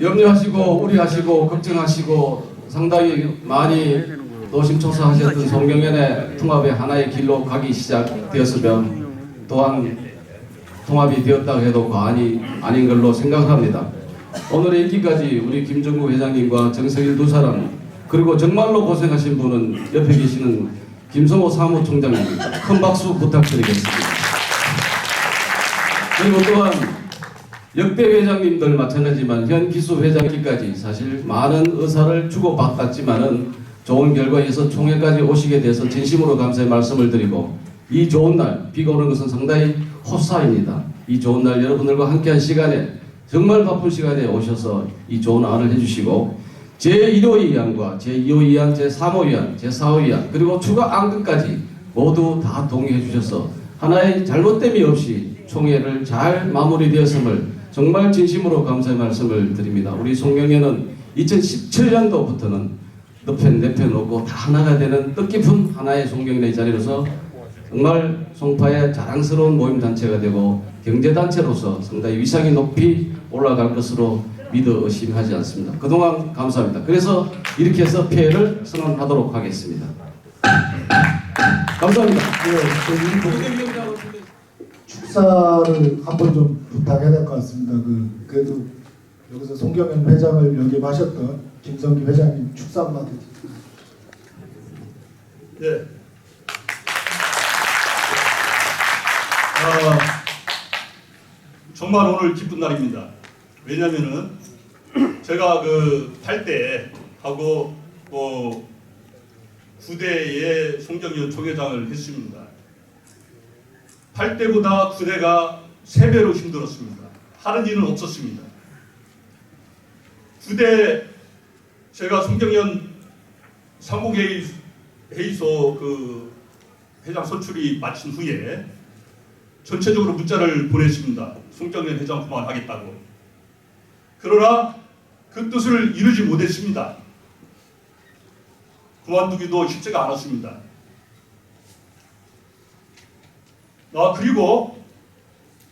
염려하시고 우려하시고 걱정하시고 상당히 많이 노심초사하셨던 송경연의 통합의 하나의 길로 가기 시작되었으면 또한 통합이 되었다고 해도 과언이 아닌 걸로 생각합니다. 오늘의 인기까지 우리 김정구 회장님과 정석일 두 사람 그리고 정말로 고생하신 분은 옆에 계시는 김성호 사무총장입니다. 큰 박수 부탁드리겠습니다. 그리고 또한 역대 회장님들 마찬가지지만 현 기수 회장님까지 사실 많은 의사를 주고받았지만은 좋은 결과에서 총회까지 오시게 돼서 진심으로 감사의 말씀을 드리고 이 좋은 날 비가 오는 것은 상당히 호사입니다. 이 좋은 날 여러분들과 함께한 시간에 정말 바쁜 시간에 오셔서 이 좋은 안을 해주시고 제1호 위안과 제2호 위안, 제3호 위안, 제4호 위안 그리고 추가 안건까지 모두 다 동의해 주셔서 하나의 잘못됨이 없이 총회를 잘 마무리되었음을 정말 진심으로 감사의 말씀을 드립니다. 우리 송경회는 2017년도부터는 너편 내편 없고 다 하나가 되는 뜻깊은 하나의 송경회 자리로서 정말 송파의 자랑스러운 모임 단체가 되고 경제 단체로서 상당히 위상이 높이 올라갈 것으로 믿어 의심하지 않습니다. 그동안 감사합니다. 그래서 이렇게 해서 폐회를 선언하도록 하겠습니다. 감사합니다. 예, 축사를 한번 좀 부탁해야 될 것 같습니다. 그 그래도 여기서 송경현 회장을 역임하셨던 김성기 회장님 축사 한마디. 네. 아, 정말 오늘 기쁜 날입니다. 왜냐면은 제가 그 8대 하고 뭐 9대에 송정현 총회장을 했습니다. 8대보다 9대가 3배로 힘들었습니다. 하는 일은 없었습니다. 9대 제가 송정현 상공회의 회의소 그 회장 선출이 마친 후에 전체적으로 문자를 보냈습니다. 송정현 회장 그만하겠다고. 그러나 그 뜻을 이루지 못했습니다. 그만두기도 쉽지가 않았습니다. 아 그리고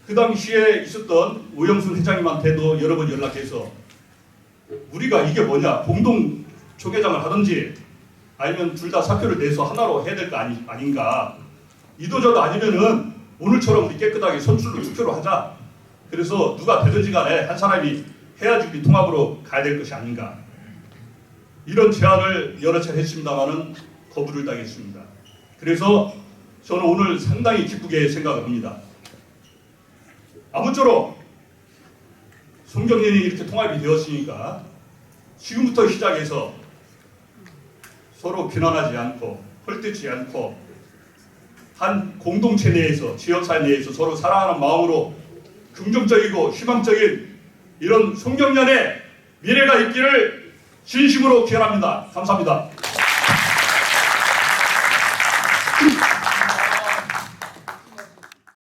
그 당시에 있었던 오영순 회장님한테도 여러 번 연락해서 우리가 이게 뭐냐 공동 초계장을 하든지 아니면 둘 다 사표를 내서 하나로 해야 될 거 아니, 아닌가. 이도저도 아니면은 오늘처럼 우리 깨끗하게 선출로 투표로 하자. 그래서 누가 되든지 간에 한 사람이 해야지 우리 통합으로 가야 될 것이 아닌가. 이런 제안을 여러 차례 했습니다마는 거부를 당했습니다. 그래서 저는 오늘 상당히 기쁘게 생각을 합니다 아무쪼록 송정연이 이렇게 통합이 되었으니까 지금부터 시작해서 서로 비난하지 않고 헐뜯지 않고 한 공동체 내에서 지역사회 내에서 서로 사랑하는 마음으로 긍정적이고 희망적인 이런 송정연의 미래가 있기를 진심으로 기원합니다. 감사합니다.